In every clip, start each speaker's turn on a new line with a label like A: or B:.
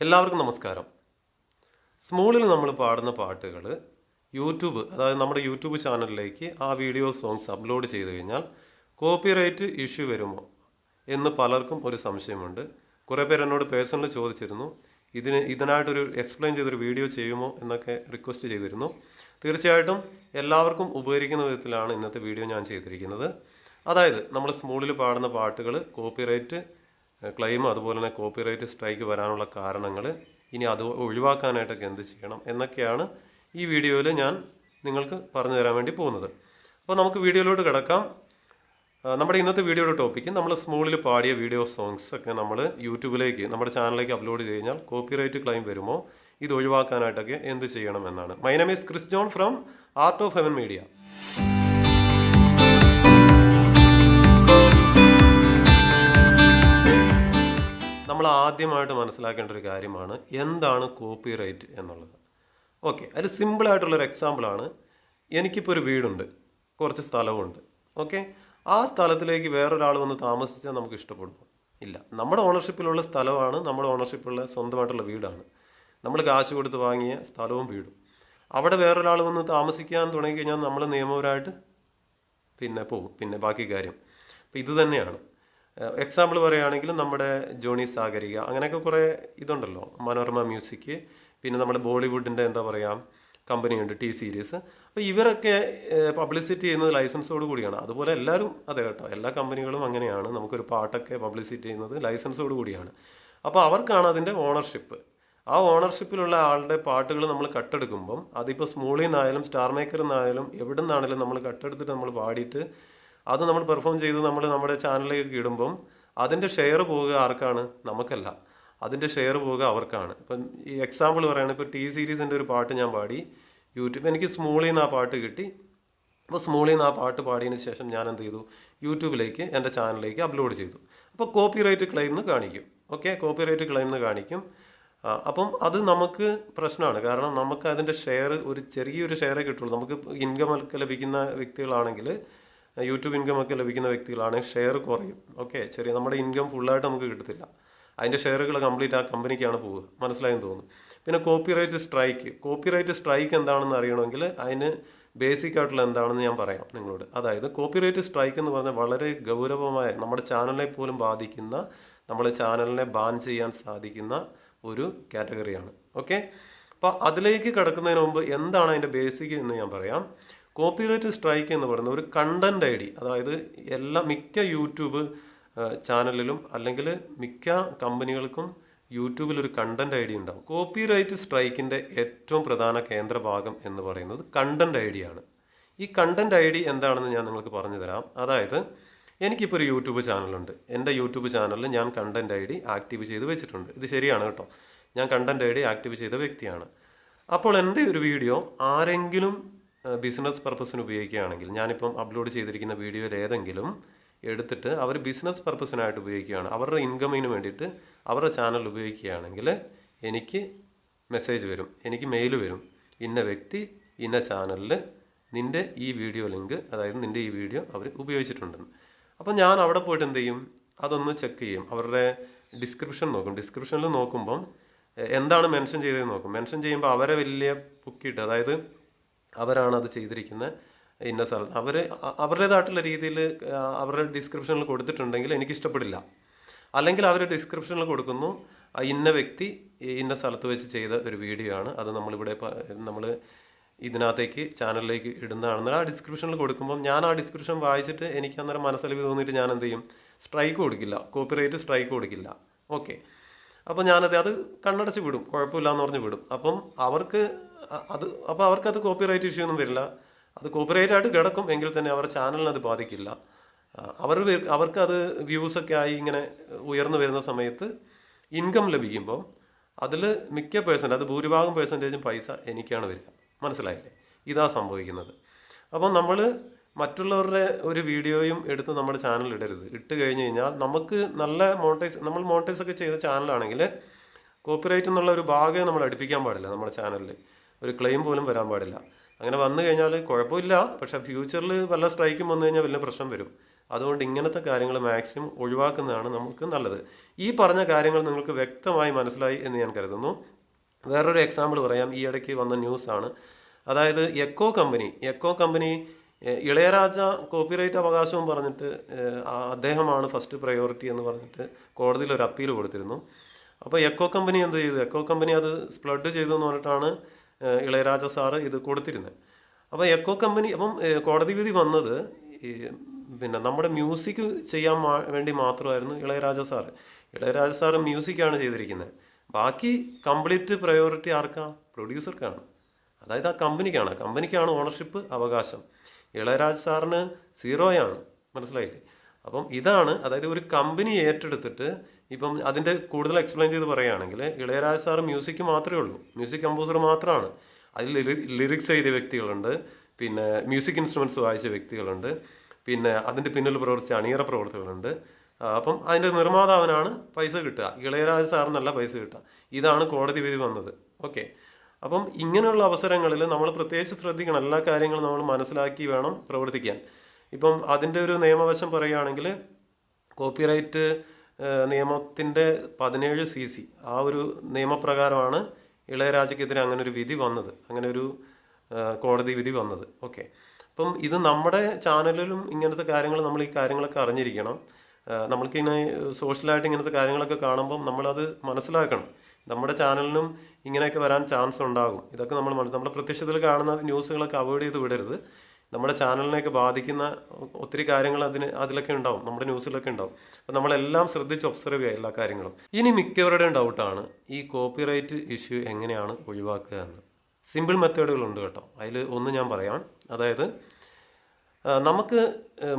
A: എല്ലാവർക്കും നമസ്കാരം. സ്മൂളിൽ നമ്മൾ പാടുന്ന പാട്ടുകൾ യൂട്യൂബ് അതായത് നമ്മുടെ യൂട്യൂബ് ചാനലിലേക്ക് ആ വീഡിയോ സോങ്സ് അപ്ലോഡ് ചെയ്ത് കഴിഞ്ഞാൽ കോപ്പിറൈറ്റ് ഇഷ്യൂ വരുമോ എന്ന് പലർക്കും ഒരു സംശയമുണ്ട്. കുറേ പേര് എന്നോട് പേഴ്സണലി ചോദിച്ചിരുന്നു ഇതിന് ഇതിനായിട്ടൊരു എക്സ്പ്ലെയിൻ ചെയ്തൊരു വീഡിയോ ചെയ്യുമോ എന്നൊക്കെ റിക്വസ്റ്റ് ചെയ്തിരുന്നു. തീർച്ചയായിട്ടും എല്ലാവർക്കും ഉപകരിക്കുന്ന വിധത്തിലാണ് ഇന്നത്തെ വീഡിയോ ഞാൻ ചെയ്തിരിക്കുന്നത്. അതായത് നമ്മൾ സ്മൂളിൽ പാടുന്ന പാട്ടുകൾ കോപ്പിറൈറ്റ് ക്ലെയിം അതുപോലെ തന്നെ കോപ്പിറൈറ്റ് സ്ട്രൈക്ക് വരാനുള്ള കാരണങ്ങൾ ഇനി അത് ഒഴിവാക്കാനായിട്ടൊക്കെ എന്ത് ചെയ്യണം എന്നൊക്കെയാണ് ഈ വീഡിയോയിൽ ഞാൻ നിങ്ങൾക്ക് പറഞ്ഞു തരാൻ വേണ്ടി പോകുന്നത്. അപ്പോൾ നമുക്ക് വീഡിയോയിലോട്ട് കിടക്കാം. നമ്മുടെ ഇന്നത്തെ വീഡിയോയുടെ ടോപ്പിക്ക് നമ്മൾ സ്മൂളിൽ പാടിയ വീഡിയോ സോങ്സ് ഒക്കെ നമ്മൾ യൂട്യൂബിലേക്ക് നമ്മുടെ ചാനലിലേക്ക് അപ്ലോഡ് ചെയ്ത് കഴിഞ്ഞാൽ കോപ്പിറൈറ്റ് ക്ലെയിം വരുമോ? ഇത് ഒഴിവാക്കാനായിട്ടൊക്കെ എന്ത് ചെയ്യണം എന്നാണ്. My name is Chris John from art of heaven media നമ്മൾ ആദ്യമായിട്ട് മനസ്സിലാക്കേണ്ട ഒരു കാര്യമാണ് എന്താണ് കോപ്പി റൈറ്റ് എന്നുള്ളത് ഓക്കെ അതിൽ സിമ്പിളായിട്ടുള്ളൊരു എക്സാമ്പിളാണ് എനിക്കിപ്പോൾ ഒരു വീടുണ്ട്. കുറച്ച് സ്ഥലവുമുണ്ട് ഓക്കെ ആ സ്ഥലത്തിലേക്ക് വേറൊരാൾ വന്ന് താമസിച്ചാൽ നമുക്ക് ഇഷ്ടപ്പെടുമോ? ഇല്ല. നമ്മുടെ ഓണർഷിപ്പിലുള്ള സ്ഥലമാണ് നമ്മുടെ ഓണർഷിപ്പുള്ള സ്വന്തമായിട്ടുള്ള വീടാണ്. നമ്മൾ കാശ് കൊടുത്ത് വാങ്ങിയ സ്ഥലവും വീടും. അവിടെ വേറൊരാൾ വന്ന് താമസിക്കാൻ തുടങ്ങിക്കഴിഞ്ഞാൽ നമ്മൾ നിയമപരമായിട്ട് പിന്നെ പോകും. പിന്നെ ബാക്കി കാര്യം. അപ്പോൾ ഇത് തന്നെയാണ്. എക്സാമ്പിൾ പറയുകയാണെങ്കിൽ നമ്മുടെ ജോണി സാഗരിക. അങ്ങനെയൊക്കെ കുറേ ഇതുണ്ടല്ലോ. മനോരമ മ്യൂസിക് പിന്നെ നമ്മുടെ ബോളിവുഡിന്റെ എന്താ പറയുക കമ്പനിയുണ്ട് ടി സീരീസ് അപ്പോൾ ഇവരൊക്കെ പബ്ലിസിറ്റി ചെയ്യുന്നത് ലൈസൻസോട് കൂടിയാണ്. അതുപോലെ എല്ലാവരും അതെ കേട്ടോ. എല്ലാ കമ്പനികളും അങ്ങനെയാണ്. നമുക്കൊരു പാട്ടൊക്കെ പബ്ലിസിറ്റി ചെയ്യുന്നത് ലൈസൻസോട് കൂടിയാണ്. അപ്പോൾ അവർക്കാണ് അതിന്റെ ഓണർഷിപ്പ് ആ ഓണർഷിപ്പിലുള്ള ആളുടെ പാട്ടുകൾ നമ്മൾ കട്ടെടുക്കുമ്പം അതിപ്പോൾ സ്മൂളിൽ നിന്നായാലും സ്റ്റാർ മേക്കറിൽ നിന്നായാലും എവിടെ നിന്നാണെങ്കിലും നമ്മൾ കട്ടെടുത്തിട്ട് നമ്മൾ പാടിയിട്ട് അത് നമ്മൾ പെർഫോം ചെയ്ത് നമ്മൾ നമ്മുടെ ചാനലിലേക്ക് ഇടുമ്പം അതിന്റെ ഷെയർ പോവുക ആർക്കാണ്? നമുക്കല്ല. അതിന്റെ ഷെയർ പോവുക അവർക്കാണ്. ഇപ്പം ഈ എക്സാമ്പിൾ പറയുകയാണെങ്കിൽ ഇപ്പോൾ ടി സീരീസിന്റെ ഒരു പാട്ട് ഞാൻ പാടി. യൂട്യൂബ് എനിക്ക് സ്മൂളിൽ നിന്ന് ആ പാട്ട് കിട്ടി. അപ്പോൾ സ്മൂളിൽ നിന്ന് ആ പാട്ട് പാടിയതിന് ശേഷം ഞാൻ എന്ത് ചെയ്തു? യൂട്യൂബിലേക്ക് എന്റെ ചാനലിലേക്ക് അപ്ലോഡ് ചെയ്തു. അപ്പോൾ കോപ്പിറൈറ്റ് ക്ലെയിം എന്ന് കാണിക്കും. ഓക്കെ കോപ്പിറൈറ്റ് ക്ലെയിം എന്ന് കാണിക്കും. അപ്പം അത് നമുക്ക് പ്രശ്നമാണ്. കാരണം നമുക്ക് അതിന്റെ ഷെയർ ഒരു ചെറിയൊരു ഷെയറേ കിട്ടുള്ളൂ. നമുക്ക് ഇൻകം ലഭിക്കുന്ന വ്യക്തികളാണെങ്കിൽ യൂട്യൂബ് ഇൻകം ഒക്കെ ലഭിക്കുന്ന വ്യക്തികളാണെങ്കിൽ ഷെയർ കുറയും. ഓക്കെ ചെറിയ നമ്മുടെ ഇൻകം ഫുള്ളായിട്ട് നമുക്ക് കിട്ടത്തില്ല. അതിന്റെ ഷെയറുകൾ കംപ്ലീറ്റ് ആ കമ്പനിക്കാണ് പോവുക. മനസ്സിലായെന്ന് തോന്നുന്നു. പിന്നെ കോപ്പിറൈറ്റ് സ്ട്രൈക്ക് കോപ്പിറൈറ്റ് സ്ട്രൈക്ക് എന്താണെന്ന് അറിയണമെങ്കിൽ അതിന് ബേസിക് ആയിട്ടുള്ള എന്താണെന്ന് ഞാൻ പറയാം നിങ്ങളോട്. അതായത് കോപ്പിറൈറ്റ് സ്ട്രൈക്ക് എന്ന് പറഞ്ഞാൽ വളരെ ഗൗരവമായ നമ്മുടെ ചാനലിനെ പോലും ബാധിക്കുന്ന നമ്മുടെ ചാനലിനെ ബാൻ ചെയ്യാൻ സാധിക്കുന്ന ഒരു കാറ്റഗറിയാണ് ഓക്കെ അപ്പോൾ അതിലേക്ക് കിടക്കുന്നതിന് മുമ്പ് എന്താണ് അതിന്റെ ബേസിക് എന്ന് ഞാൻ പറയാം. കോപ്പിറൈറ്റ് സ്ട്രൈക്ക് എന്ന് പറയുന്നത് ഒരു കണ്ടന്റ് ഐ ഡി അതായത് എല്ലാ മിക്ക യൂട്യൂബ് ചാനലിലും അല്ലെങ്കിൽ മിക്ക കമ്പനികൾക്കും യൂട്യൂബിൽ ഒരു കണ്ടന്റ് ഐ ഡി ഉണ്ടാവും. കോപ്പിറൈറ്റ് സ്ട്രൈക്കിന്റെ ഏറ്റവും പ്രധാന കേന്ദ്രഭാഗം എന്ന് പറയുന്നത് കണ്ടന്റ് ഐ ഡി ആണ്. ഈ കണ്ടന്റ് ഐ ഡി എന്താണെന്ന് ഞാൻ നിങ്ങൾക്ക് പറഞ്ഞു തരാം അതായത് എനിക്കിപ്പോൾ ഒരു യൂട്യൂബ് ചാനലുണ്ട്. എന്റെ യൂട്യൂബ് ചാനലിൽ ഞാൻ കണ്ടന്റ് ഐ ഡി ആക്റ്റീവ് ചെയ്ത് വെച്ചിട്ടുണ്ട്. ഇത് ശരിയാണ് കേട്ടോ. ഞാൻ കണ്ടന്റ് ഐ ഡി ആക്റ്റീവ് ചെയ്ത വ്യക്തിയാണ്. അപ്പോൾ എന്റെ ഒരു വീഡിയോ ആരെങ്കിലും ബിസിനസ് പർപ്പസിന് ഉപയോഗിക്കുകയാണെങ്കിൽ ഞാനിപ്പം അപ്ലോഡ് ചെയ്തിരിക്കുന്ന വീഡിയോയിൽ ഏതെങ്കിലും എടുത്തിട്ട് അവർ ബിസിനസ് പർപ്പസിനായിട്ട് ഉപയോഗിക്കുകയാണ്. അവരുടെ ഇൻകമിന് വേണ്ടിയിട്ട് അവരുടെ ചാനൽ ഉപയോഗിക്കുകയാണെങ്കിൽ എനിക്ക് മെസ്സേജ് വരും എനിക്ക് മെയിൽ വരും. ഇന്ന വ്യക്തി ഇന്ന ചാനലിൽ നിന്റെ ഈ വീഡിയോ ലിങ്ക് അതായത് നിന്റെ ഈ വീഡിയോ അവർ ഉപയോഗിച്ചിട്ടുണ്ടെന്ന്. അപ്പോൾ ഞാൻ അവിടെ പോയിട്ട് എന്ത് ചെയ്യും? അതൊന്ന് ചെക്ക് ചെയ്യും. അവരുടെ ഡിസ്ക്രിപ്ഷൻ നോക്കും. ഡിസ്ക്രിപ്ഷനിൽ നോക്കുമ്പം എന്താണ് മെൻഷൻ ചെയ്തതെന്ന് നോക്കും. മെൻഷൻ ചെയ്യുമ്പോൾ അവരെ വലിയ പൊക്കിയിട്ട് അതായത് അവരാണ് അത് ചെയ്തിരിക്കുന്നത് ഇന്ന സ്ഥലത്ത്. അവർ അവരുടേതായിട്ടുള്ള രീതിയിൽ അവരുടെ ഡിസ്ക്രിപ്ഷനിൽ കൊടുത്തിട്ടുണ്ടെങ്കിൽ എനിക്കിഷ്ടപ്പെടില്ല. അല്ലെങ്കിൽ അവർ ഡിസ്ക്രിപ്ഷനിൽ കൊടുക്കുന്നു ഇന്ന വ്യക്തി ഇന്ന സ്ഥലത്ത് വെച്ച് ചെയ്ത ഒരു വീഡിയോ ആണ്. അത് നമ്മളിവിടെ നമ്മൾ ഇതിനകത്തേക്ക് ചാനലിലേക്ക് ഇടുന്നതാണെന്ന് ആ ഡിസ്ക്രിപ്ഷനിൽ കൊടുക്കുമ്പോൾ ഞാൻ ആ ഡിസ്ക്രിപ്ഷൻ വായിച്ചിട്ട് എനിക്ക് അന്നേരം മനസ്സലിവ് തോന്നിയിട്ട് ഞാൻ എന്ത് ചെയ്യും സ്ട്രൈക്ക് കൊടുക്കില്ല. കോപ്പിറൈറ്റ് സ്ട്രൈക്ക് കൊടുക്കില്ല. ഓക്കെ. അപ്പോൾ ഞാനത് അത് കണ്ണടച്ച് വിടും. കുഴപ്പമില്ല എന്ന് പറഞ്ഞ് വിടും. അപ്പം അവർക്ക് അത് അപ്പോൾ അവർക്കത് കോപ്പിറൈറ്റ് ഇഷ്യൂ ഒന്നും വരില്ല. അത് കോപ്പിറൈറ്റ് ആയിട്ട് കിടക്കും എങ്കിൽ തന്നെ അവരുടെ ചാനലിന് അത് ബാധിക്കില്ല. അവർ അവർക്കത് വ്യൂസൊക്കെ ആയി ഇങ്ങനെ ഉയർന്നു വരുന്ന സമയത്ത് ഇൻകം ലഭിക്കുമ്പോൾ അതിൽ മിക്ക പേഴ്സന്റ് അത് ഭൂരിഭാഗം പേഴ്സന്റേജും പൈസ എനിക്കാണ് വരിക. മനസ്സിലായില്ലേ? ഇതാ സംഭവിക്കുന്നത്. അപ്പോൾ നമ്മൾ മറ്റുള്ളവരുടെ ഒരു വീഡിയോയും എടുത്ത് നമ്മുടെ ചാനൽ ഇടരുത്. ഇട്ട് കഴിഞ്ഞ് കഴിഞ്ഞാൽ നമുക്ക് നല്ല മോണിറ്റൈസ് നമ്മൾ മോണിറ്റൈസ് ഒക്കെ ചെയ്ത ചാനലാണെങ്കിൽ കോപ്പിറൈറ്റ് എന്നുള്ള ഒരു ഭാഗം നമ്മൾ അടുപ്പിക്കാൻ പാടില്ല നമ്മുടെ ചാനലിൽ ഒരു ക്ലെയിം പോലും വരാൻ പാടില്ല. അങ്ങനെ വന്നു കഴിഞ്ഞാൽ കുഴപ്പമില്ല. പക്ഷേ ഫ്യൂച്ചറിൽ വല്ല സ്ട്രൈക്കും വന്നു കഴിഞ്ഞാൽ വലിയ പ്രശ്നം വരും. അതുകൊണ്ട് ഇങ്ങനത്തെ കാര്യങ്ങൾ മാക്സിമം ഒഴിവാക്കുന്നതാണ് നമുക്ക് നല്ലത്. ഈ പറഞ്ഞ കാര്യങ്ങൾ നിങ്ങൾക്ക് വ്യക്തമായി മനസ്സിലായി എന്ന് ഞാൻ കരുതുന്നു. വേറൊരു എക്സാമ്പിൾ പറയാം. ഈ ഇടയ്ക്ക് വന്ന ന്യൂസാണ് അതായത് echo company echo company Ilaiyaraaja copyright അവകാശവും പറഞ്ഞിട്ട് അദ്ദേഹമാണ് ഫസ്റ്റ് പ്രയോറിറ്റി എന്ന് പറഞ്ഞിട്ട് കോടതിയിൽ ഒരു അപ്പീൽ കൊടുത്തിരുന്നു. അപ്പോൾ എക്കോ കമ്പനി എന്ത് ചെയ്തു? എക്കോ കമ്പനി അത് സ്പ്ലഡ് ചെയ്തു എന്ന് പറഞ്ഞിട്ടാണ് ഇളയരാജ സാറ് ഇത് കൊടുത്തിരുന്നത് അപ്പോൾ എക്കോ കമ്പനി അപ്പം കോടതി വിധി വന്നത് പിന്നെ നമ്മുടെ മ്യൂസിക് ചെയ്യാൻ വേണ്ടി മാത്രമായിരുന്നു ഇളയരാജ സാറ്. ഇളയരാജ സാറ് മ്യൂസിക്കാണ് ചെയ്തിരിക്കുന്നത് ബാക്കി കംപ്ലീറ്റ് പ്രയോറിറ്റി ആർക്കാണ് പ്രൊഡ്യൂസർക്കാണ്. അതായത് ആ കമ്പനിക്കാണ്. കമ്പനിക്കാണ് ഓണർഷിപ്പ് അവകാശം. ഇളയരാജ് സാറിന് സീറോയാണ്. മനസ്സിലായില്ലേ? അപ്പം ഇതാണ് അതായത് ഒരു കമ്പനി ഏറ്റെടുത്തിട്ട് ഇപ്പം അതിന്റെ കൂടുതൽ എക്സ്പ്ലെയിൻ ചെയ്ത് പറയുകയാണെങ്കിൽ ഇളയരാജ സാർ മ്യൂസിക് മാത്രമേ ഉള്ളൂ. മ്യൂസിക് കമ്പോസർ മാത്രമാണ്. അതിൽ ലിറിക്സ് എഴുതിയ വ്യക്തികളുണ്ട്. പിന്നെ മ്യൂസിക് ഇൻസ്ട്രുമെന്റ്സ് വായിച്ച വ്യക്തികളുണ്ട്. പിന്നെ അതിന്റെ പിന്നിൽ പ്രവർത്തിച്ച അണിയറ പ്രവർത്തകരുണ്ട്. ആ, അപ്പം അതിന്റെ നിർമ്മാതാവിനാണ് പൈസ കിട്ടുക. ഇളയരാജ സാറിനല്ല പൈസ കിട്ടുക. ഇതാണ് കോടതി വിധി വന്നത്. ഓക്കെ. അപ്പം ഇങ്ങനെയുള്ള അവസരങ്ങളിൽ നമ്മൾ പ്രത്യേകിച്ച് ശ്രദ്ധിക്കണം. എല്ലാ കാര്യങ്ങളും നമ്മൾ മനസ്സിലാക്കി വേണം പ്രവർത്തിക്കാൻ. ഇപ്പം അതിന്റെ ഒരു നിയമവശം പറയുകയാണെങ്കിൽ കോപ്പിറൈറ്റ് നിയമത്തിന്റെ പതിനേഴ് സി സി ആ ഒരു നിയമപ്രകാരമാണ് ഇളയരാജയ്ക്കെതിരെ അങ്ങനെ ഒരു വിധി വന്നത്. അങ്ങനെ ഒരു കോടതി വിധി വന്നത്. ഓക്കെ. അപ്പം ഇത് നമ്മുടെ ചാനലിലും ഇങ്ങനത്തെ കാര്യങ്ങൾ നമ്മൾ ഈ കാര്യങ്ങളൊക്കെ അറിഞ്ഞിരിക്കണം. നമ്മൾക്കിങ്ങനെ സോഷ്യലായിട്ട് ഇങ്ങനത്തെ കാര്യങ്ങളൊക്കെ കാണുമ്പം നമ്മളത് മനസ്സിലാക്കണം. നമ്മുടെ ചാനലിനും ഇങ്ങനെയൊക്കെ വരാൻ ചാൻസ് ഉണ്ടാകും. ഇതൊക്കെ നമ്മൾ നമ്മുടെ പ്രത്യക്ഷത്തിൽ കാണുന്ന ന്യൂസുകളൊക്കെ അവോയ്ഡ് ചെയ്ത് വിടരുത്. നമ്മുടെ ചാനലിനെയൊക്കെ ബാധിക്കുന്ന ഒത്തിരി കാര്യങ്ങൾ അതിന് അതിലൊക്കെ ഉണ്ടാവും നമ്മുടെ ന്യൂസിലൊക്കെ ഉണ്ടാവും. അപ്പം നമ്മളെല്ലാം ശ്രദ്ധിച്ച് ഒബ്സർവ് ചെയ്യുക എല്ലാ കാര്യങ്ങളും. ഇനി മിക്കവരുടെയും ഡൗട്ടാണ് ഈ കോപ്പിറൈറ്റ് ഇഷ്യൂ എങ്ങനെയാണ് ഒഴിവാക്കുക എന്ന്. സിമ്പിൾ മെത്തേഡുകളുണ്ട് കേട്ടോ. അതിൽ ഒന്ന് ഞാൻ പറയാം. അതായത് നമുക്ക്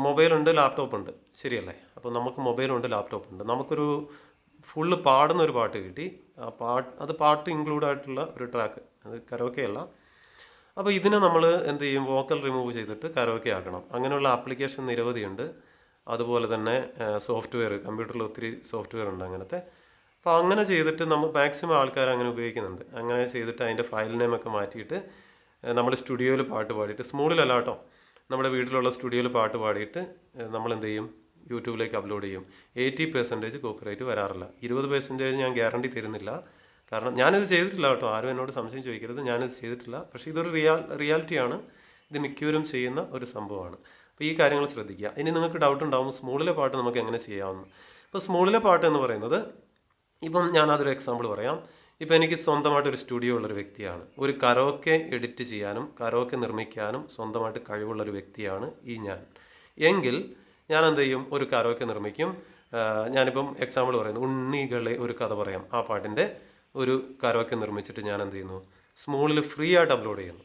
A: മൊബൈലുണ്ട് ലാപ്ടോപ്പ് ഉണ്ട് ശരിയല്ലേ? അപ്പോൾ നമുക്ക് മൊബൈലുണ്ട് ലാപ്ടോപ്പ് ഉണ്ട്. നമുക്കൊരു ഫുള്ള് പാടുന്ന ഒരു പാട്ട് കിട്ടി. ആ പാട്ട് അത് പാട്ട് ഇൻക്ലൂഡ് ആയിട്ടുള്ള ഒരു ട്രാക്ക് അത് കരോക്കെ അല്ല. അപ്പോൾ ഇതിനെ നമ്മൾ എന്ത് ചെയ്യും? വോക്കൽ റിമൂവ് ചെയ്തിട്ട് കരോക്കെ ആക്കണം. അങ്ങനെയുള്ള ആപ്ലിക്കേഷൻ നിരവധിയുണ്ട്. അതുപോലെ തന്നെ സോഫ്റ്റ്വെയർ കമ്പ്യൂട്ടറിൽ ഒത്തിരി സോഫ്റ്റ്വെയർ ഉണ്ട് അങ്ങനത്തെ. അപ്പോൾ അങ്ങനെ ചെയ്തിട്ട് നമ്മൾ മാക്സിമം ആൾക്കാർ അങ്ങനെ ഉപയോഗിക്കുന്നുണ്ട്. അങ്ങനെ ചെയ്തിട്ട് അതിന്റെ ഫയൽ നെയിമൊക്കെ മാറ്റിയിട്ട് നമ്മൾ സ്റ്റുഡിയോയിൽ പാട്ട് പാടിയിട്ട് സ്മൂളിലല്ല കേട്ടോ. നമ്മുടെ വീട്ടിലുള്ള സ്റ്റുഡിയോയിൽ പാട്ട് പാടിയിട്ട് നമ്മൾ എന്ത് ചെയ്യും? യൂട്യൂബിലേക്ക് അപ്ലോഡ് ചെയ്യും. എയ്റ്റി പെർസെന്റേജ് കോപ്പിറൈറ്റ് വരാറില്ല. ഇരുപത് പെർസെന്റേജ് ഞാൻ ഗ്യാരണ്ടി തരുന്നില്ല. കാരണം ഞാനിത് ചെയ്തിട്ടില്ല കേട്ടോ. ആരും എന്നോട് സംശയം ചോദിക്കരുത്. ഞാനിത് ചെയ്തിട്ടില്ല. പക്ഷേ ഇതൊരു റിയാൽ റിയാലിറ്റിയാണ്. ഇത് മിക്കവരും ചെയ്യുന്ന ഒരു സംഭവമാണ്. അപ്പോൾ ഈ കാര്യങ്ങൾ ശ്രദ്ധിക്കുക. ഇനി നിങ്ങൾക്ക് ഡൗട്ട് ഉണ്ടാവും സ്മൂളിലെ പാട്ട് നമുക്ക് എങ്ങനെ ചെയ്യാമെന്ന് ഇപ്പോൾ സ്മൂളിലെ പാട്ട് എന്ന് പറയുന്നത് ഇപ്പം ഞാനതൊരു എക്സാമ്പിൾ പറയാം. ഇപ്പം എനിക്ക് സ്വന്തമായിട്ട് ഒരു സ്റ്റുഡിയോ ഉള്ളൊരു വ്യക്തിയാണ്. ഒരു കരോക്കെ എഡിറ്റ് ചെയ്യാനും കരോക്കെ നിർമ്മിക്കാനും സ്വന്തമായിട്ട് കഴിവുള്ളൊരു വ്യക്തിയാണ് ഈ ഞാൻ. എങ്കിൽ ഞാൻ എന്ത് ചെയ്യും ഒരു കരോക്കെ നിർമ്മിക്കും. ഞാനിപ്പം എക്സാമ്പിൾ പറയുന്നു. ഉണ്ണികളെ ഒരു കഥ പറയാം. ആ പാട്ടിന്റെ ഒരു കരോക്കെ നിർമ്മിച്ചിട്ട് ഞാൻ എന്ത് ചെയ്യുന്നു സ്മൂളിൽ ഫ്രീ ആയിട്ട് അപ്ലോഡ് ചെയ്യുന്നു.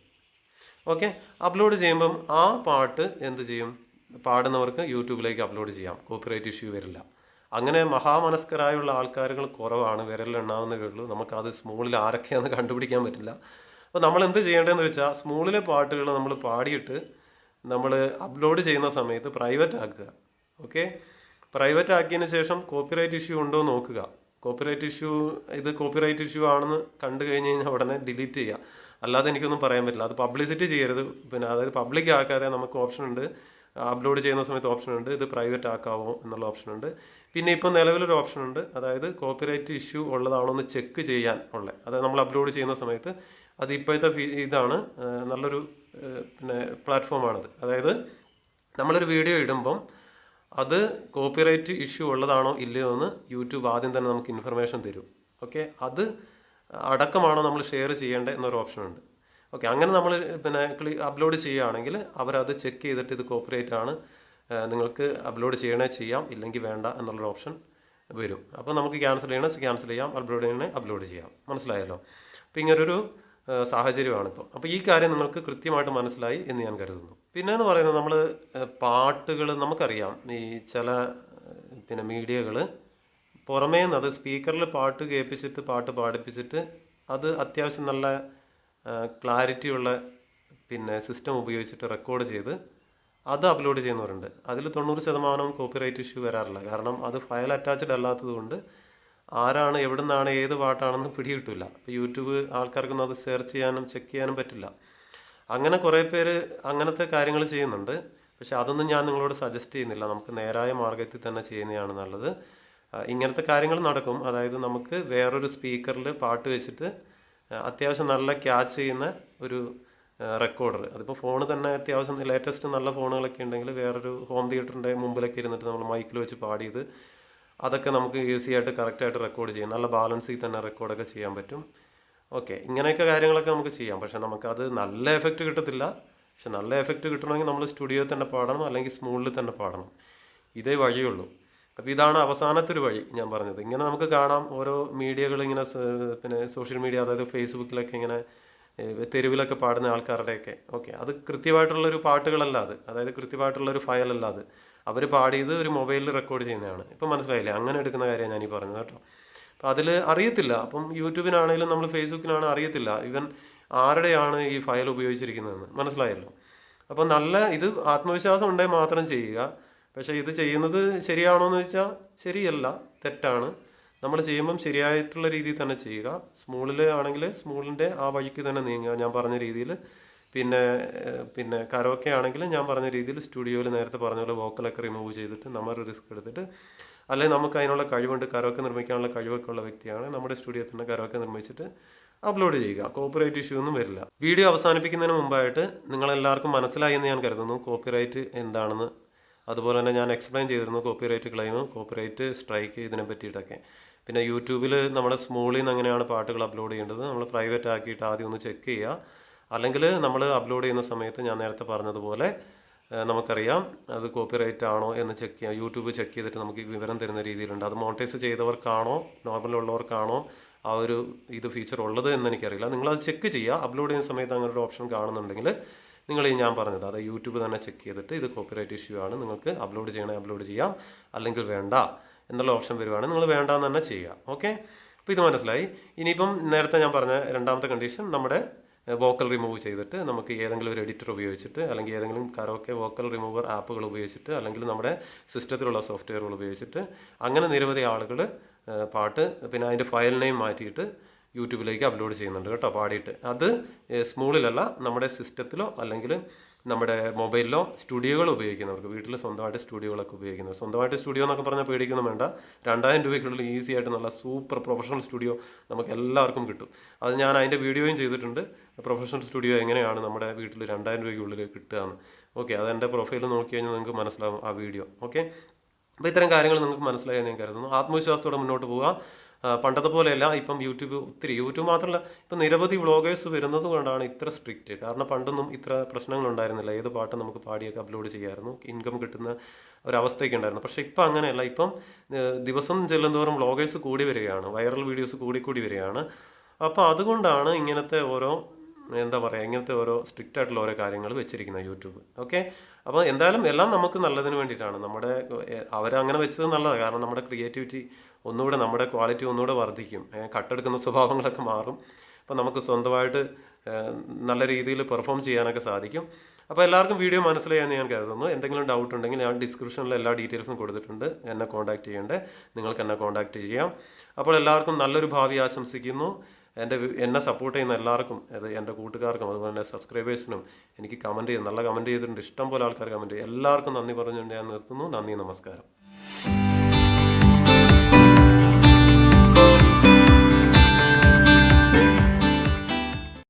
A: ഓക്കെ? അപ്ലോഡ് ചെയ്യുമ്പം ആ പാട്ട് എന്ത് ചെയ്യും? പാടുന്നവർക്ക് യൂട്യൂബിലേക്ക് അപ്ലോഡ് ചെയ്യാം. കോപ്പിറൈറ്റ് ഇഷ്യൂ വരില്ല. അങ്ങനെ മഹാമനസ്കരായുള്ള ആൾക്കാരുകൾ കുറവാണ്. വിരലിലെണ്ണാവുന്ന ഉള്ളൂ. നമുക്കത് സ്മൂളിൽ ആരൊക്കെയാണെന്ന് കണ്ടുപിടിക്കാൻ പറ്റില്ല. അപ്പോൾ നമ്മൾ എന്ത് ചെയ്യേണ്ടതെന്ന് വെച്ചാൽ സ്മൂളിലെ പാട്ടുകൾ നമ്മൾ പാടിയിട്ട് നമ്മൾ അപ്ലോഡ് ചെയ്യുന്ന സമയത്ത് പ്രൈവറ്റ് ആക്കുക ഓക്കെ? പ്രൈവറ്റ് ആക്കിയതിന് ശേഷം കോപ്പിറൈറ്റ് ഇഷ്യൂ ഉണ്ടോ നോക്കുക. കോപ്പിറൈറ്റ് ഇഷ്യൂ ഇത് കോപ്പിറൈറ്റ് ഇഷ്യൂ ആണെന്ന് കണ്ടു കഴിഞ്ഞ് കഴിഞ്ഞാൽ ഉടനെ ഡിലീറ്റ് ചെയ്യുക അല്ലാതെ എനിക്കൊന്നും പറയാൻ പറ്റില്ല. അത് പബ്ലിസിറ്റി ചെയ്യരുത്. പിന്നെ അതായത് പബ്ലിക് ആക്കാതെ നമുക്ക് ഓപ്ഷൻ ഉണ്ട്. അപ്ലോഡ് ചെയ്യുന്ന സമയത്ത് ഓപ്ഷൻ ഉണ്ട്. ഇത് പ്രൈവറ്റ് ആക്കാവോ എന്നുള്ള ഓപ്ഷൻ ഉണ്ട്. പിന്നെ ഇപ്പോൾ നിലവിലൊരു ഓപ്ഷൻ ഉണ്ട്. അതായത് കോപ്പിറൈറ്റ് ഇഷ്യൂ ഉള്ളതാണോ എന്ന് ചെക്ക് ചെയ്യാൻ ഉള്ള. അതായത് നമ്മൾ അപ്ലോഡ് ചെയ്യുന്ന സമയത്ത് അത് ഇപ്പോഴത്തെ ഇതാണ്. നല്ലൊരു പിന്നെ പ്ലാറ്റ്ഫോമാണത്. അതായത് നമ്മളൊരു വീഡിയോ ഇടുമ്പം അത് കോപ്പിറൈറ്റ് ഇഷ്യൂ ഉള്ളതാണോ ഇല്ലയോ എന്ന് യൂട്യൂബ് ആദ്യം തന്നെ നമുക്ക് ഇൻഫർമേഷൻ തരും. ഓക്കെ അത് അടക്കമാണോ നമ്മൾ ഷെയർ ചെയ്യേണ്ടത് എന്നൊരു ഓപ്ഷൻ ഉണ്ട്. ഓക്കെ അങ്ങനെ നമ്മൾ പിന്നെ ക്ലി അപ്ലോഡ് ചെയ്യുകയാണെങ്കിൽ അവരത് ചെക്ക് ചെയ്തിട്ട് ഇത് കോപ്പിറൈറ്റ് ആണ്. നിങ്ങൾക്ക് അപ്ലോഡ് ചെയ്യണേ ചെയ്യാം ഇല്ലെങ്കിൽ വേണ്ട എന്നുള്ളൊരു ഓപ്ഷൻ വരും. അപ്പോൾ നമുക്ക് ക്യാൻസൽ ചെയ്യണേ ക്യാൻസൽ ചെയ്യാം അപ്ലോഡ് ചെയ്യണേ അപ്ലോഡ് ചെയ്യാം. മനസ്സിലായല്ലോ? അപ്പോൾ ഇങ്ങനൊരു സാഹചര്യമാണിപ്പോൾ അപ്പോൾ ഈ കാര്യം നിങ്ങൾക്ക് കൃത്യമായിട്ട് മനസ്സിലായി എന്ന് ഞാൻ കരുതുന്നു. പിന്നെ എന്ന് പറയുന്നത് നമ്മൾ പാട്ടുകൾ നമുക്കറിയാം. ഈ ചില പിന്നെ മീഡിയകൾ പുറമേ നിന്ന് അത് സ്പീക്കറിൽ പാട്ട് കേൾപ്പിച്ചിട്ട് പാട്ട് പാടിപ്പിച്ചിട്ട് അത് അത്യാവശ്യം നല്ല ക്ലാരിറ്റിയുള്ള പിന്നെ സിസ്റ്റം ഉപയോഗിച്ചിട്ട് റെക്കോർഡ് ചെയ്ത് അത് അപ്ലോഡ് ചെയ്യുന്നവരുണ്ട്. അതിൽ തൊണ്ണൂറ് ശതമാനം കോപ്പിറൈറ്റ് ഇഷ്യൂ വരാറില്ല. കാരണം അത് ഫയൽ അറ്റാച്ച്ഡ് അല്ലാത്തതുകൊണ്ട് ആരാണ് എവിടെ നിന്നാണ് ഏത് പാട്ടാണെന്ന് പിടികിട്ടില്ല യൂട്യൂബ് ആൾക്കാർക്കൊന്നും അത് സെർച്ച് ചെയ്യാനും ചെക്ക് ചെയ്യാനും പറ്റില്ല. അങ്ങനെ കുറേ പേര് അങ്ങനത്തെ കാര്യങ്ങൾ ചെയ്യുന്നുണ്ട്. പക്ഷെ അതൊന്നും ഞാൻ നിങ്ങളോട് സജസ്റ്റ് ചെയ്യുന്നില്ല. നമുക്ക് നേരായ മാർഗത്തിൽ തന്നെ ചെയ്യുന്നതാണ് നല്ലത്. ഇങ്ങനത്തെ കാര്യങ്ങൾ നടക്കും. അതായത് നമുക്ക് വേറൊരു സ്പീക്കറിൽ പാട്ട് വെച്ചിട്ട് അത്യാവശ്യം നല്ല ക്യാച്ച് ചെയ്യുന്ന ഒരു റെക്കോർഡർ അതിപ്പോൾ ഫോൺ തന്നെ അത്യാവശ്യം ലേറ്റസ്റ്റ് നല്ല ഫോണുകളൊക്കെ ഉണ്ടെങ്കിൽ വേറൊരു ഹോം തിയേറ്ററിന്റെ മുമ്പിലൊക്കെ ഇരുന്നിട്ട് നമ്മൾ മൈക്കിൽ വെച്ച് പാടിയത് അതൊക്കെ നമുക്ക് ഈസി ആയിട്ട് കറക്റ്റായിട്ട് റെക്കോർഡ് ചെയ്യാം. നല്ല ബാലൻസിൽ തന്നെ റെക്കോർഡൊക്കെ ചെയ്യാൻ പറ്റും. ഓക്കെ ഇങ്ങനെയൊക്കെ കാര്യങ്ങളൊക്കെ നമുക്ക് ചെയ്യാം. പക്ഷെ നമുക്കത് നല്ല എഫക്റ്റ് കിട്ടത്തില്ല. പക്ഷെ നല്ല എഫക്റ്റ് കിട്ടണമെങ്കിൽ നമ്മൾ സ്റ്റുഡിയോയിൽ തന്നെ പാടണം അല്ലെങ്കിൽ സ്മൂളിൽ തന്നെ പാടണം. ഇതേ വഴിയുള്ളൂ. അപ്പോൾ ഇതാണ് അവസാനത്തെ ഒരു വഴി ഞാൻ പറഞ്ഞത്. ഇങ്ങനെ നമുക്ക് കാണാം. ഓരോ മീഡിയകൾ ഇങ്ങനെ പിന്നെ സോഷ്യൽ മീഡിയ അതായത് ഫേസ്ബുക്കിലൊക്കെ ഇങ്ങനെ തെരുവിലൊക്കെ പാടുന്ന ആൾക്കാരുടെയൊക്കെ. ഓക്കെ അത് കൃത്യമായിട്ടുള്ളൊരു പാട്ടുകളല്ല അത്. അതായത് കൃത്യമായിട്ടുള്ളൊരു ഫയലല്ല അത്. അവർ പാടിയത് ഒരു മൊബൈലിൽ റെക്കോർഡ് ചെയ്യുന്നതാണ്. ഇപ്പം മനസ്സിലായില്ലേ? അങ്ങനെ എടുക്കുന്ന കാര്യമാണ് ഞാൻ ഈ പറഞ്ഞത് കേട്ടോ. അപ്പം അതിൽ അറിയത്തില്ല. അപ്പം യൂട്യൂബിനാണെങ്കിലും നമ്മൾ ഫേസ്ബുക്കിനാണ് അറിയത്തില്ല. ഈവൻ ആരുടെയാണ് ഈ ഫയൽ ഉപയോഗിച്ചിരിക്കുന്നതെന്ന്. മനസ്സിലായല്ലോ? അപ്പം നല്ല ഇത് ആത്മവിശ്വാസം ഉണ്ടെങ്കിൽ മാത്രം ചെയ്യുക. പക്ഷേ ഇത് ചെയ്യുന്നത് ശരിയാണോ എന്ന് വെച്ചാൽ ശരിയല്ല. തെറ്റാണ്. നമ്മൾ ചെയ്യുമ്പം ശരിയായിട്ടുള്ള രീതിയിൽ തന്നെ ചെയ്യുക. സ്മൂളിൽ ആണെങ്കിൽ സ്മൂളിന്റെ ആ വഴിക്ക് തന്നെ നീങ്ങുക ഞാൻ പറഞ്ഞ രീതിയിൽ പിന്നെ പിന്നെ കരോക്കെ ആണെങ്കിൽ ഞാൻ പറഞ്ഞ രീതിയിൽ സ്റ്റുഡിയോയിൽ നേരത്തെ പറഞ്ഞ പോലെ വോക്കലൊക്കെ റിമൂവ് ചെയ്തിട്ട് നമ്മൾ റിസ്ക് എടുത്തിട്ട് അല്ലെങ്കിൽ നമുക്ക് അതിനുള്ള കഴിവുണ്ട് കരോക്കെ നിർമ്മിക്കാനുള്ള കഴിവൊക്കെ ഉള്ള വ്യക്തിയാണ് നമ്മുടെ സ്റ്റുഡിയോ തന്നെ കരോക്കെ നിർമ്മിച്ചിട്ട് അപ്ലോഡ് ചെയ്യുക. കോപ്പിറൈറ്റ് ഇഷ്യൂ ഒന്നും വരില്ല. വീഡിയോ അവസാനിപ്പിക്കുന്നതിന് മുമ്പായിട്ട് നിങ്ങളെല്ലാവർക്കും മനസ്സിലായി എന്ന് ഞാൻ കരുതുന്നു കോപ്പിറൈറ്റ് എന്താണെന്ന്. അതുപോലെ തന്നെ ഞാൻ എക്സ്പ്ലെയിൻ ചെയ്തിരുന്നു കോപ്പിറൈറ്റ് ക്ലെയിം കോപ്പിറൈറ്റ് സ്ട്രൈക്ക് ഇതിനെ പറ്റിയിട്ടൊക്കെ. പിന്നെ യൂട്യൂബിൽ നമ്മുടെ സ്മൂളിൽ നിന്ന് എങ്ങനെയാണ് പാട്ടുകൾ അപ്ലോഡ് ചെയ്യേണ്ടത്. നമ്മൾ പ്രൈവറ്റ് ആക്കിയിട്ട് ആദ്യം ഒന്ന് ചെക്ക് ചെയ്യുക. അല്ലെങ്കിൽ നമ്മൾ അപ്ലോഡ് ചെയ്യുന്ന സമയത്ത് ഞാൻ നേരത്തെ പറഞ്ഞതുപോലെ നമുക്കറിയാം. അത് കോപ്പിറൈറ്റ് ആണോ എന്ന് ചെക്ക് ചെയ്യാം. യൂട്യൂബ് ചെക്ക് ചെയ്തിട്ട് നമുക്ക് വിവരം തരുന്ന രീതിയിലുണ്ട്. അത് മോണിറ്റൈസ് ചെയ്തവർക്കാണോ? നോർമൽ ഉള്ളവർക്കാണോ ആ ഒരു ഇത് ഫീച്ചർ ഉള്ളത് എന്ന് എനിക്കറിയില്ല. നിങ്ങളത് ചെക്ക് ചെയ്യുക അപ്ലോഡ് ചെയ്യുന്ന സമയത്ത് അങ്ങനെ ഒരു ഓപ്ഷൻ കാണുന്നുണ്ടെങ്കിൽ നിങ്ങൾ ഈ ഞാൻ പറഞ്ഞത്. അത് യൂട്യൂബ് തന്നെ ചെക്ക് ചെയ്തിട്ട് ഇത് കോപ്പിറൈറ്റ് ഇഷ്യൂ ആണ്. നിങ്ങൾക്ക് അപ്ലോഡ് ചെയ്യണേ അപ്ലോഡ് ചെയ്യാം. അല്ലെങ്കിൽ വേണ്ട എന്നുള്ള ഓപ്ഷൻ വരുവാണ്. നിങ്ങൾ വേണ്ടാന്ന് തന്നെ ചെയ്യുക ഓക്കെ അപ്പോൾ ഇത് മനസ്സിലായി. ഇനിയിപ്പം നേരത്തെ ഞാൻ പറഞ്ഞ രണ്ടാമത്തെ കണ്ടീഷൻ നമ്മുടെ വോക്കൽ റിമൂവ് ചെയ്തിട്ട് നമുക്ക് ഏതെങ്കിലും ഒരു എഡിറ്റർ ഉപയോഗിച്ചിട്ട് അല്ലെങ്കിൽ ഏതെങ്കിലും കരോക്കെ വോക്കൽ റിമൂവർ ആപ്പുകൾ ഉപയോഗിച്ചിട്ട് അല്ലെങ്കിൽ നമ്മുടെ സിസ്റ്റത്തിലുള്ള സോഫ്റ്റ്വെയറുകൾ ഉപയോഗിച്ചിട്ട് അങ്ങനെ നിരവധി ആളുകൾ പാട്ട് പിന്നെ അതിന്റെ ഫയൽ നെയിം മാറ്റിയിട്ട് യൂട്യൂബിലേക്ക് അപ്ലോഡ് ചെയ്യുന്നുണ്ട് കേട്ടോ പാടിയിട്ട്. അത് സ്മൂളിലല്ല നമ്മുടെ സിസ്റ്റത്തിലോ അല്ലെങ്കിൽ നമ്മുടെ മൊബൈലിലോ സ്റ്റുഡിയോകൾ ഉപയോഗിക്കുന്നവർക്ക് വീട്ടിൽ സ്വന്തമായിട്ട് സ്റ്റുഡിയോകളൊക്കെ ഉപയോഗിക്കുന്നവർ സ്വന്തമായിട്ട് സ്റ്റുഡിയോ എന്നൊക്കെ പറഞ്ഞാൽ പേടിക്കുന്നു വേണ്ട. രണ്ടായിരം രൂപയ്ക്കുള്ളിൽ ഈസി ആയിട്ട് നല്ല സൂപ്പർ പ്രൊഫഷണൽ സ്റ്റുഡിയോ നമുക്ക് എല്ലാവർക്കും കിട്ടും. അത് ഞാൻ അതിന്റെ വീഡിയോയും ചെയ്തിട്ടുണ്ട്. പ്രൊഫഷണൽ സ്റ്റുഡിയോ എങ്ങനെയാണ് നമ്മുടെ വീട്ടിൽ രണ്ടായിരം രൂപയ്ക്കുള്ളിൽ കിട്ടുകയെന്ന് ഓക്കെ അത് എന്റെ പ്രൊഫൈൽ നോക്കി കഴിഞ്ഞാൽ നിങ്ങൾക്ക് മനസ്സിലാവും ആ വീഡിയോ. ഓക്കെ അപ്പോൾ ഇത്തരം കാര്യങ്ങൾ നിങ്ങൾക്ക് മനസ്സിലായെന്ന് ഞാൻ കരുതുന്നു. ആത്മവിശ്വാസത്തോടെ മുന്നോട്ട് പോവുക. പണ്ടത്തെ പോലെയല്ല ഇപ്പം യൂട്യൂബ് ഒത്തിരി യൂട്യൂബ് മാത്രമല്ല ഇപ്പം നിരവധി വ്ളോഗേഴ്സ് വരുന്നത് കൊണ്ടാണ് ഇത്ര സ്ട്രിക്റ്റ്. കാരണം പണ്ടൊന്നും ഇത്ര പ്രശ്നങ്ങൾ ഉണ്ടായിരുന്നില്ല ഏത് പാട്ട് നമുക്ക് പാടിയൊക്കെ അപ്ലോഡ് ചെയ്യാമായിരുന്നു ഇൻകം കിട്ടുന്ന ഒരവസ്ഥയൊക്കെ ഉണ്ടായിരുന്നു. പക്ഷേ ഇപ്പം അങ്ങനെയല്ല. ഇപ്പം ദിവസം ചെല്ലുന്തോറും വ്ളോഗേഴ്സ് കൂടി വരികയാണ്. വൈറൽ വീഡിയോസ് കൂടി കൂടി വരികയാണ്. അപ്പോൾ അതുകൊണ്ടാണ് ഇങ്ങനത്തെ ഓരോ എന്താ പറയുക ഇങ്ങനത്തെ ഓരോ സ്ട്രിക്റ്റ് ആയിട്ടുള്ള ഓരോ കാര്യങ്ങൾ വെച്ചിരിക്കുന്നത് യൂട്യൂബ്. ഓക്കെ? അപ്പോൾ എന്തായാലും എല്ലാം നമുക്ക് നല്ലതിന് വേണ്ടിയിട്ടാണ്. നമ്മുടെ അവരങ്ങനെ വെച്ചത് നല്ലതാണ് കാരണം നമ്മുടെ ക്രിയേറ്റിവിറ്റി ഒന്നുകൂടെ നമ്മുടെ ക്വാളിറ്റി ഒന്നുകൂടെ വർദ്ധിക്കും. കട്ടെടുക്കുന്ന സ്വഭാവങ്ങളൊക്കെ മാറും. അപ്പോൾ നമുക്ക് സ്വന്തമായിട്ട് നല്ല രീതിയിൽ പെർഫോം ചെയ്യാനൊക്കെ സാധിക്കും. അപ്പോൾ എല്ലാവർക്കും വീഡിയോ മനസ്സിലായെന്ന് ഞാൻ കരുതുന്നു. എന്തെങ്കിലും ഡൗട്ട് ഉണ്ടെങ്കിൽ ഞാൻ ഡിസ്ക്രിപ്ഷനിൽ എല്ലാ ഡീറ്റെയിൽസും കൊടുത്തിട്ടുണ്ട്. എന്നെ കോൺടാക്ട് ചെയ്യേണ്ടത് നിങ്ങൾക്ക് എന്നെ കോൺടാക്ട് ചെയ്യാം. അപ്പോൾ എല്ലാവർക്കും നല്ലൊരു ഭാവി ആശംസിക്കുന്നു. എന്റെ എന്നെ സപ്പോർട്ട് ചെയ്യുന്ന എല്ലാവർക്കും അത് എന്റെ കൂട്ടുകാർക്കും അതുപോലെ തന്നെ സബ്സ്ക്രൈബേഴ്സിനും എനിക്ക് കമന്റ് ചെയ്ത് നല്ല കമന്റ് ചെയ്തിട്ടുണ്ട്. ഇഷ്ടം പോലെ ആൾക്കാർ കമന്റ് ചെയ്യും എല്ലാവർക്കും നന്ദി പറഞ്ഞുകൊണ്ട് ഞാൻ നിർത്തുന്നു. നന്ദി നമസ്കാരം.